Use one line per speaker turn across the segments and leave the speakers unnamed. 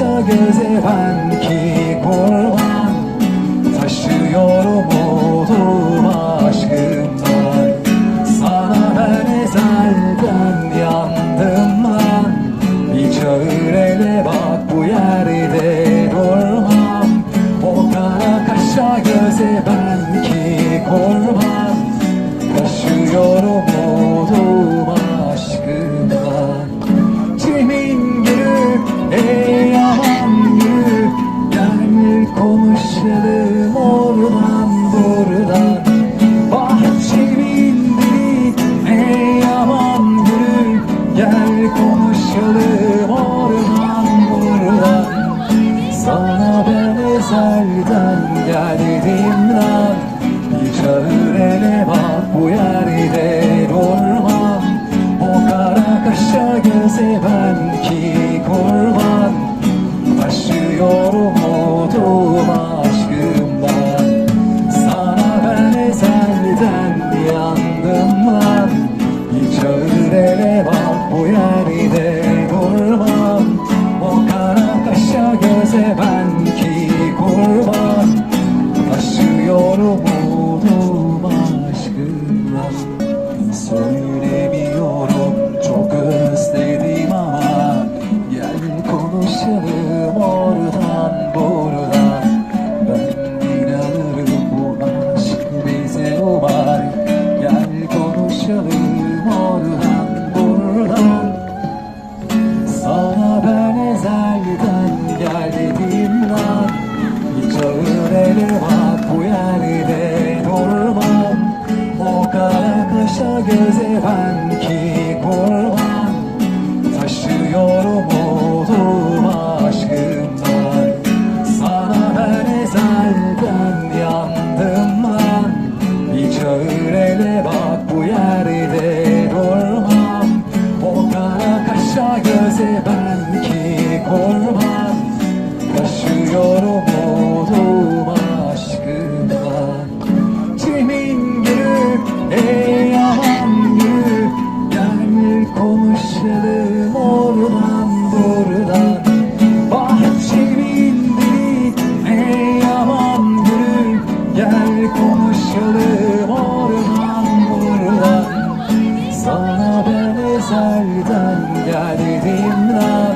Kaça geze ben ki kurban Taşıyor umudum aşkından Sana ben ezelden yandım ben. Bir çağır ele bak bu yerde durmam. O kara kaşa göze ben ki kurban Taşıyor umudum aşkından Kimin gülüp buradan Bahçemin dili ey aman gülü Gel konuşalım oradan buradan. Sana ben ezelden geldim lan Bir çağır ele bu yerde durmam O kara kaşa göze çağır ele göze ben ki kurban. Taşıyorum umudum aşkımdan Sana ben ezelden yandım lan Bir çağır ele bak bu yerde konuşalım orman burada. Sana ben ezelden gel lan.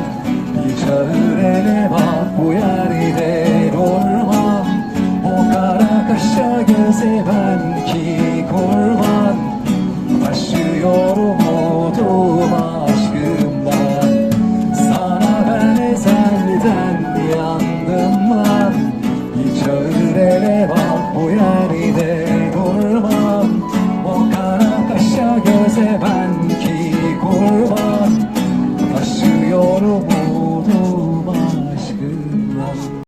Bir çağır ele bak bu yerde durmam O kara kaşa göze ben ki kurban. Taşıyor umudum aşkımdan. Sana ben ezelden yandım lan. Bir çağır ele